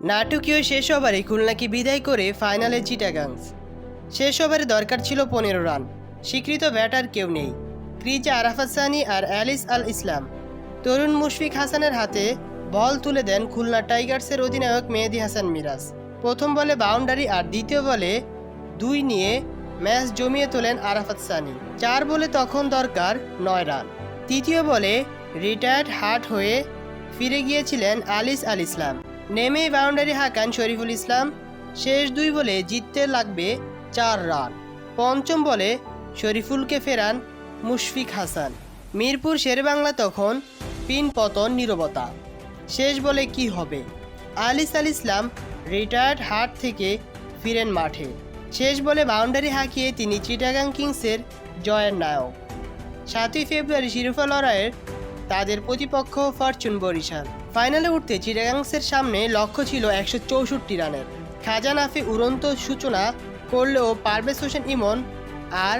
নাটকীয় শেষ ওভারে খুলনাকে বিদায় করে ফাইনালে চিটাগাংস। শেষ ওভারে দরকার ছিল পনেরো রান। স্বীকৃত ব্যাটার কেউ নেই। ক্রিজে আরাফাত সানি আর অ্যালিস আল ইসলাম। তরুণ মুশফিক হাসানের হাতে বল তুলে দেন খুলনা টাইগার্সের অধিনায়ক মেহেদি হাসান মিরাজ। প্রথম বলে বাউন্ডারি আর দ্বিতীয় বলে দুই নিয়ে ম্যাচ জমিয়ে তোলেন আরাফাত সানি। চার বলে তখন দরকার নয় রান। তৃতীয় বলে রিটায়ার্ড হার্ট হয়ে ফিরে গিয়েছিলেন আলিস আল ইসলাম। নেমেই বাউন্ডারি হাঁকান শরীফুল ইসলাম। শেষ দুই বলে জিততে লাগবে চার রান। পঞ্চম বলে শরীফুলকে ফেরান মুশফিক হাসান। মিরপুর শেরবাংলা তখন পিন পতন নীরবতা। শেষ বলে কি হবে? আলিস আল ইসলাম রিটায়ার্ড হার্ট থেকে ফিরেন মাঠে। শেষ বলে বাউন্ডারি হাঁকিয়ে তিনি চিটাগাং কিংসের জয়ের নায়ক। সাতই ফেব্রুয়ারি শিরোপা লড়াইয়ের তাদের প্রতিপক্ষ ফরচুন বরিশাল। ফাইনালে উঠতে চিটাগাংসের সামনে লক্ষ্য ছিল একশো চৌষট্টি রানের। খাজা নাফি উড়ন্ত সূচনা করলেও পারভেজ হোসেন ইমন আর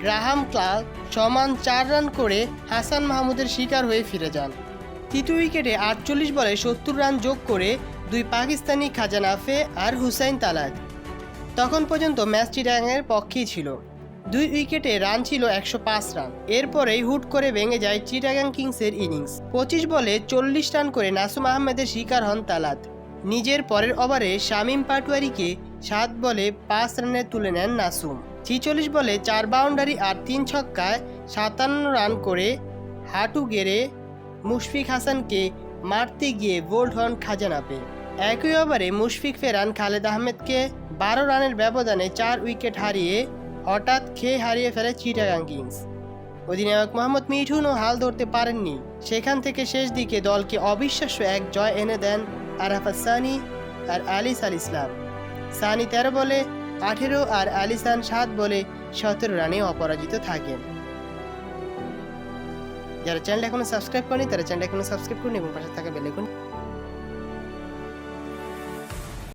গ্রাহাম ক্লার্ক সমান চার রান করে হাসান মাহমুদের শিকার হয়ে ফিরে যান। তৃতীয় উইকেটে আটচল্লিশ বলে সত্তর রান যোগ করে দুই পাকিস্তানি খাজা নাফে আর হুসাইন তালাক। তখন পর্যন্ত ম্যাচ চিটাগাংয়ের পক্ষেই ছিল। দুই উইকেটে রান ছিল একশো পাঁচ রান। এরপরেই হুট করে ভেঙে যায় চিটাগাং কিংসের ইনিংস। পঁচিশ বলে চল্লিশ রান করে নাসুম আহমেদের শিকার হন তালাত। নিজের পরের ওভারে শামীম পাটওয়ারিকে সাত বলে পাঁচ রানে তুলে নেন নাসুম। ছিচল্লিশ বলে চার বাউন্ডারি আর তিন ছক্কায় সাতান্ন রান করে হাঁটু গেড়ে মুশফিক হাসানকে মারতে গিয়ে বোল্ড হন খাজানাপে। একই ওভারে মুশফিক ফেরান খালেদ আহমেদকে বারো রানের ব্যবধানে চার উইকেট হারিয়ে হঠাৎ খেয়ে হারিয়ে ফেলে চিটাগাং কিংস। অধিনায়ক মোহাম্মদ মিঠুনও হাল ধরতে পারেননি। সেখান থেকে শেষ দিকে দলকে অবিশ্বাস্য এক জয় এনে দেন আরাফাত সানি আর আলিস আল ইসলাম। সানি তেরো বলে, আঠেরো আর আলিসান সাত বলে সতেরো রানে অপরাজিত থাকেন। যারা চ্যানেল এখনও সাবস্ক্রাইব করেনি তারা চ্যানেল এখনও সাবস্ক্রাইব করুন এবং পাশে থাকা বেল আইকন